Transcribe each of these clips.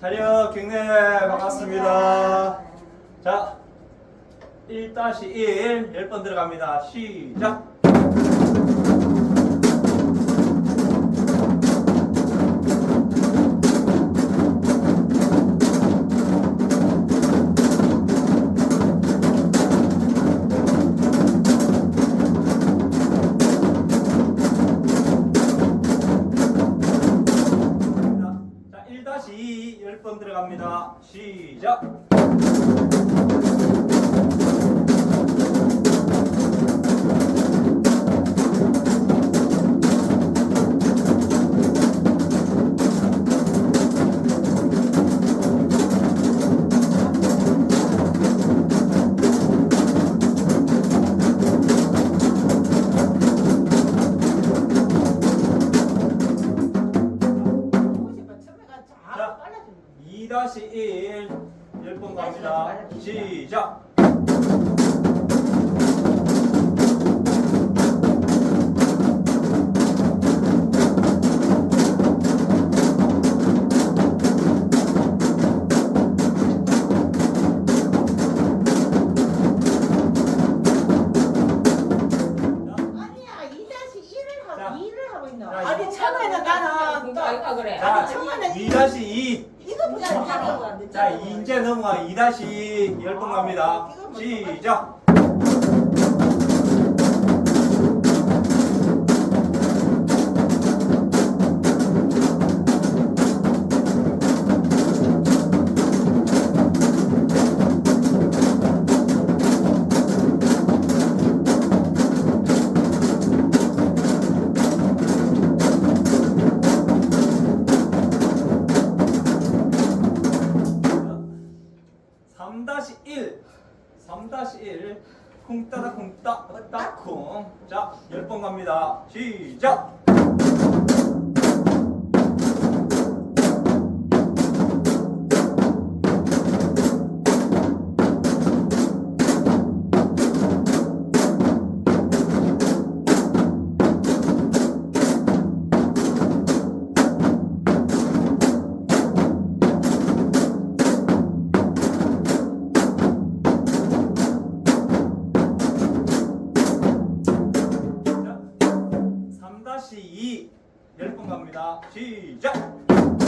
자력 경례 반갑습니다. 자, 1-1 10번 들어갑니다. 시작. 10번 갑니다. 시작. 2-1을 자. 하고 2를 하고 있노 자, 아니 처음에는 나는 아이가 그래. 자, 아니, 처음에는 2-2 이거보다 잘하고 안 됐잖아 자, 이제 넘어가 2-2 10번 갑니다. 시작. 다시 일, 쿵따다 쿵따 따쿵. 자, 열번 갑니다. 시작. 10번 갑니다. 시작!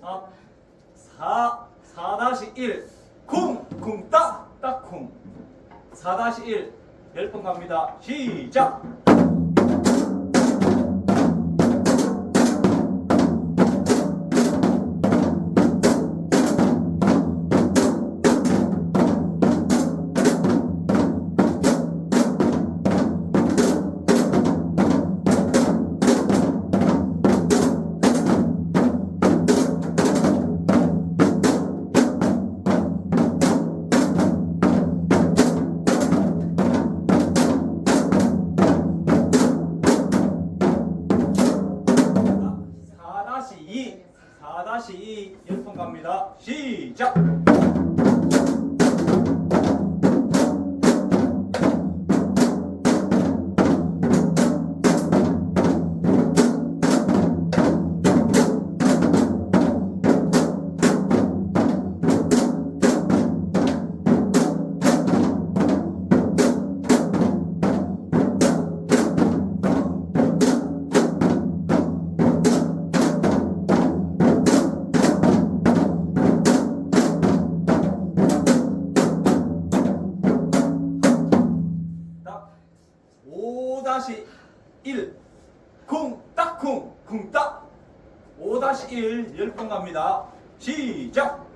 사, 사, 사 다시 일, 쿵, 쿵, 따, 따, 쿵. 사 다시 일, 열번 갑니다. 시작. 다시 이, 열번 갑니다. 시작. 다시 1열번 갑니다. 시작.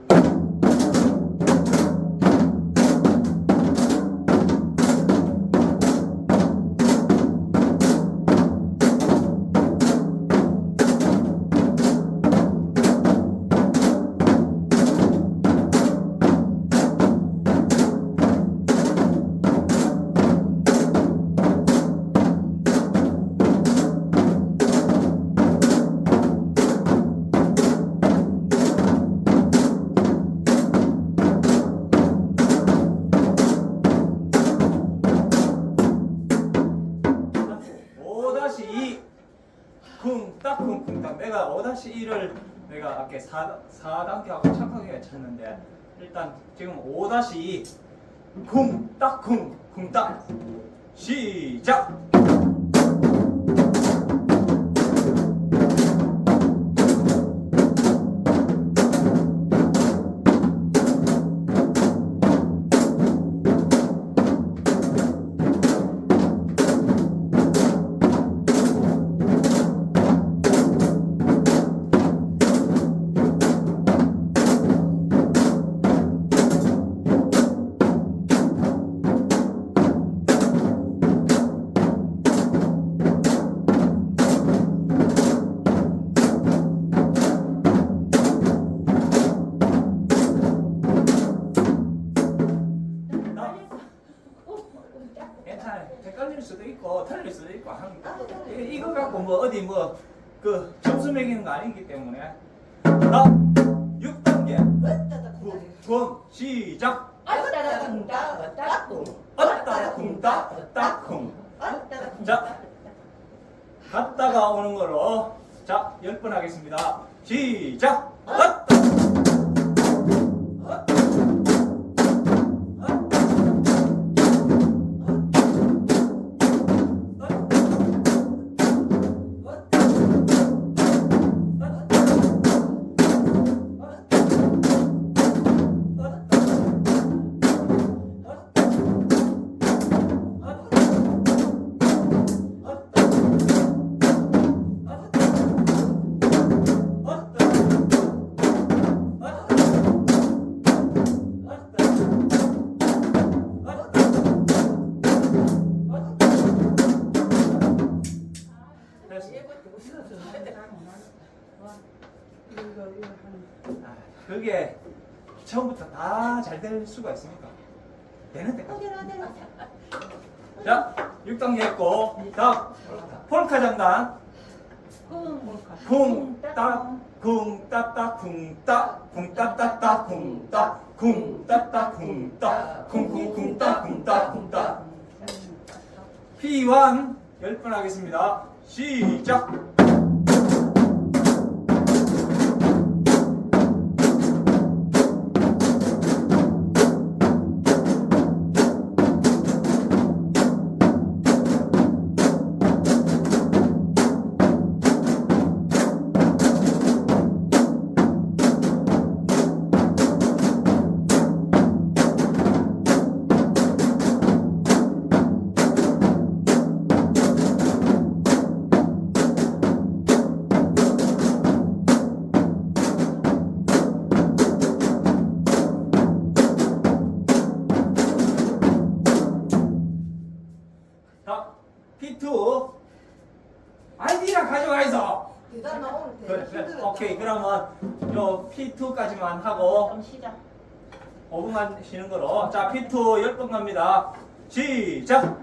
내가 5-1을 내가 아까 4, 4단계 하고 착하게 쳤는데 일단 지금 5-2 쿵딱 쿵쿵딱. 시작 뭐 어디 뭐 그 점수 매기는 거 아니기 때문에. 자 6단계. 군 시작. 어따라 쿵따 어따 쿵. 어따라 쿵따 어따 쿵. 어따라 쿵 자. 갔다가 오는 거로. 자 10번 하겠습니다. 시작 아, 그게 처음부터 다 잘 될 수가 있습니까? 되는 데까지. 자, 6단계 했고, 다음, 폴카 장단. 쿵, 따, 쿵, 따따, 쿵, 따, 쿵, 따따따, 쿵, 따, 쿵, 따따, 쿵, 따, 쿵, 쿵, 쿵, 따, 쿵, 따, 쿵, 따. P1 10번 하겠습니다. 시작! 자, P2 아이디랑 가져가 있어. 그래, 그래. 오케이. 그러면 요 P2까지만 하고 그럼 시작 5분만 쉬는 거로. 자, P2 10번 갑니다. 시작!